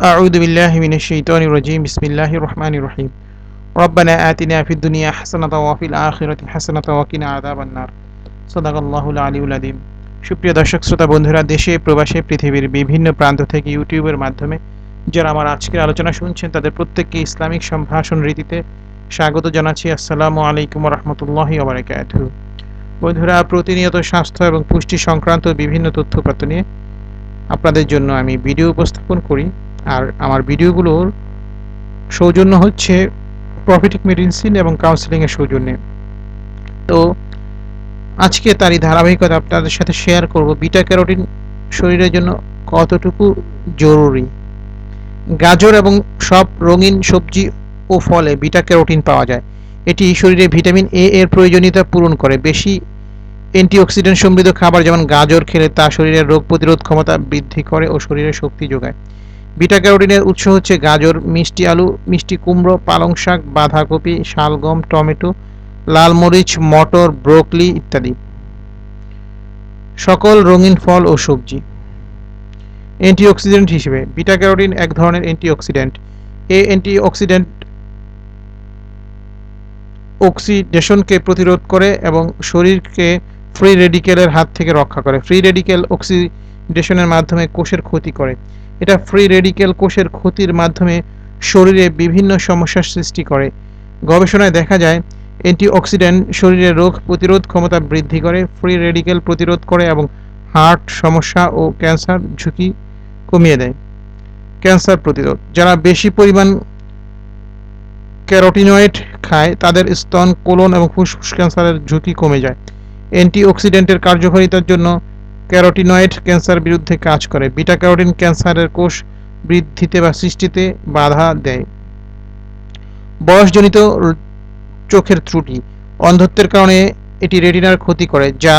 أعوذ بالله من الشيطان الرجيم بسم الله الرحمن الرحيم ربنا آتنا في الدنيا حسنة وفي الآخرة حسنة وقنا عذاب النار صدق الله العلي العظيم সুপ্রিয় দর্শক শ্রোতা বন্ধুরা দেশে প্রবাসে পৃথিবীর বিভিন্ন প্রান্ত থেকে ইউটিউবের মাধ্যমে যারা আমার আজকের আলোচনা শুনছেন তাদের প্রত্যেককে ইসলামিক সম্ভাষণ রীতিতে স্বাগত জানাচ্ছি আসসালামু আলাইকুম রহমতুল্লাহি ওবরাকাত বন্ধুরা প্রতিনিয়ত স্বাস্থ্য এবং পুষ্টি সংক্রান্ত বিভিন্ন তথ্যপাত্র নিয়ে আপনাদের জন্য আমি ভিডিও উপস্থাপন করি আর আমার ভিডিওগুলোর সৌজন্য হচ্ছে প্রফিটিক মেডিসিন এবং কাউন্সিলিংয়ের সৌজন্যে। তো আজকে তারই ধারাবাহিকতা আপনাদের সাথে শেয়ার করব। বিটা ক্যারোটিন শরীরের জন্য কতটুকু জরুরি? গাজর এবং সব রঙিন সবজি ও ফলে বিটা ক্যারোটিন পাওয়া যায়। এটি শরীরে ভিটামিন এ এর প্রয়োজনীয়তা পূরণ করে। বেশি অ্যান্টিঅক্সিডেন্ট সমৃদ্ধ খাবার যেমন গাজর খেলে তা শরীরের রোগ প্রতিরোধ ক্ষমতা বৃদ্ধি করে ও শরীরে শক্তি যোগায়। বিটা ক্যারোটিনের উৎস হচ্ছে গাজর, মিষ্টি আলু, মিষ্টি কুমড়ো, পালং শাক, বাঁধাকপি, শালগম, টমেটো, লাল মরিচ, মটর, ব্রোকলি ইত্যাদি। সকল রঙিন ফল ও সবজি। অ্যান্টিঅক্সিডেন্ট হিসেবে বিটা ক্যারোটিন এক ধরনের অ্যান্টিঅক্সিডেন্ট। এই অ্যান্টিঅক্সিডেন্ট অক্সিডেশনকে প্রতিরোধ করে এবং শরীরকে ফ্রি রেডিকেলের হাত থেকে রক্ষা করে। ফ্রি রেডিকেল অক্সিডেশনের মাধ্যমে কোষের ক্ষতি করে। এটা ফ্রি রেডিকেল কোষের ক্ষতির মাধ্যমে শরীরে বিভিন্ন সমস্যার সৃষ্টি করে। গবেষণায় দেখা যায় অ্যান্টিঅক্সিডেন্ট শরীরে রোগ প্রতিরোধ ক্ষমতা বৃদ্ধি করে ফ্রি রেডিকেল প্রতিরোধ করে এবং হার্ট সমস্যা ও ক্যান্সার ঝুঁকি কমিয়ে দেয়। ক্যান্সার প্রতিরোধ, যারা বেশি পরিমাণ ক্যারোটিনয়েড খায়, তাদের স্তন কোলন এবং ফুসফুস ক্যান্সারের ঝুঁকি কমে যায়। অ্যান্টিঅক্সিডেন্টের কার্যকারিতার জন্য ক্যারোটিনয়েড ক্যান্সার বিরুদ্ধে কাজ করে। বিটা ক্যারোটিন ক্যান্সারের কোষ বৃদ্ধিতে বা সৃষ্টিতে বাধা দেয়। বয়সজনিত চোখের ত্রুটি। অন্ধত্বের কারণে এটি রেটিনার ক্ষতি করে, যা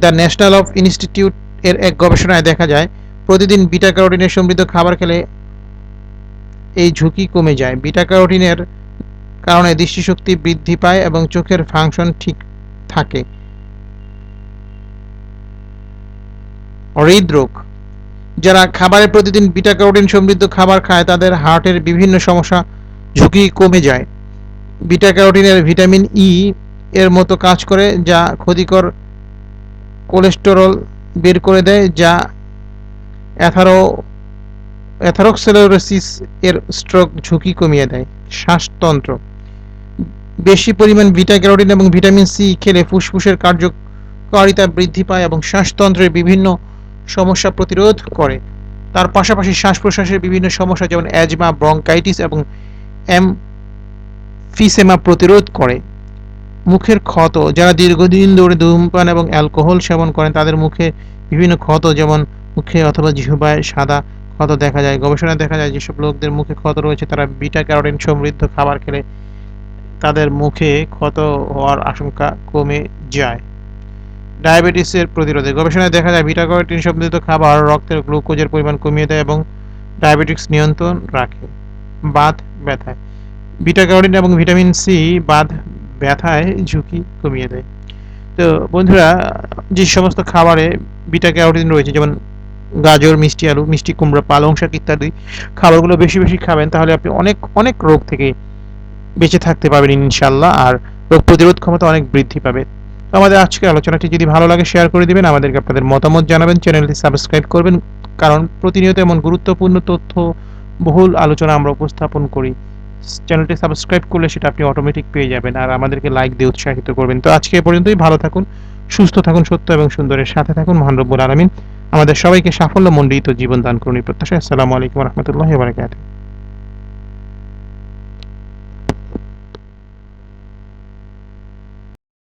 দ্য ন্যাশনাল অফ ইনস্টিটিউট এর এক গবেষণায় দেখা যায়, প্রতিদিন বিটা ক্যারোটিনের সমৃদ্ধ খাবার খেলে এই ঝুঁকি কমে যায়। বিটা ক্যারোটিনের কারণে দৃষ্টিশক্তি বৃদ্ধি পায় এবং চোখের ফাংশন ঠিক থাকে। হৃদরোগ। যারা খাবারে প্রতিদিন বিটা ক্যারোটিন সমৃদ্ধ খাবার খায়, তাদের হার্টের বিভিন্ন সমস্যা, ঝুঁকি কমে যায়। বিটা ক্যারোটিনের ভিটামিন ই এর মতো কাজ করে, যা ক্ষতিকর কোলেস্টেরল বের করে দেয়, যা অ্যাথারো, অ্যাথারোক্সেলোরোসিস এর স্ট্রোক ঝুঁকি কমিয়ে দেয়। শ্বাসতন্ত্র। বেশি পরিমাণ বিটা ক্যারোটিন এবং ভিটামিন সি খেলে ফুসফুসের কার্যকারিতা বৃদ্ধি পায় এবং শ্বাসতন্ত্রের বিভিন্ন সমস্যা প্রতিরোধ করে। তার পাশাপাশি শ্বাস প্রশ্বাসের বিভিন্ন সমস্যা যেমন অ্যাজমা, ব্রঙ্কাইটিস এবং এমফিসেমা প্রতিরোধ করে। মুখের ক্ষত, যারা দীর্ঘদিন ধরে ধূমপান এবং অ্যালকোহল সেবন করেন, তাদের মুখে বিভিন্ন ক্ষত যেমন মুখে অথবা জিহ্বায় সাদা ক্ষত দেখা যায়, গবেষণায় দেখা যায় যেসব লোকদের মুখে ক্ষত রয়েছে, তারা বিটা ক্যারোটিন সমৃদ্ধ খাবার খেলে তাদের মুখে ক্ষত হওয়ার আশঙ্কা কমে যায়। ডায়াবেটিসের প্রতিরোধে। গবেষণায় দেখা যায় বিটা ক্যারোটিন সমৃদ্ধ খাবার রক্তের গ্লুকোজের পরিমাণ কমিয়ে দেয় এবং ডায়াবেটিক্স নিয়ন্ত্রণ রাখে। বাত ব্যথায়। বিটা ক্যারোটিন এবং ভিটামিন সি বাত ব্যথায় ঝুঁকি কমিয়ে দেয়। তো বন্ধুরা, যে সমস্ত খাবারে বিটা ক্যারোটিন রয়েছে, যেমন গাজর, মিষ্টি আলু, মিষ্টি কুমড়া, পালং শাক ইত্যাদি খাবারগুলো বেশি বেশি খাবেন, তাহলে আপনি অনেক অনেক রোগ থেকে বেঁচে থাকতে পারবেন ইনশাল্লাহ আর রোগ প্রতিরোধ ক্ষমতা অনেক বৃদ্ধি পাবে। আমাদের আজকের আলোচনাটি যদি ভালো লাগে শেয়ার করে দিবেন। আমাদেরকে আপনাদের মতামত জানাবেন চ্যানেলটি সাবস্ক্রাইব করবেন। কারণ প্রতিনিয়ত এমন গুরুত্বপূর্ণ তথ্য, বহুল আলোচনা আমরা উপস্থাপন করি। চ্যানেলটি সাবস্ক্রাইব করলে সেটা আপনি অটোমেটিক পেয়ে যাবেন আর আমাদেরকে লাইক দিয়ে উৎসাহিত করবেন। তো আজকে এ পর্যন্তই। ভালো থাকুন, সুস্থ থাকুন, সত্য এবং সুন্দরের সাথে থাকুন। মহান রব্বুল আলমিন আমাদের সবাইকে সাফল্য মণ্ডিত জীবন দান করুন প্রত্যাশা আসসালামু আলাইকুম রহমতুল্লাহ বারকাতুহ।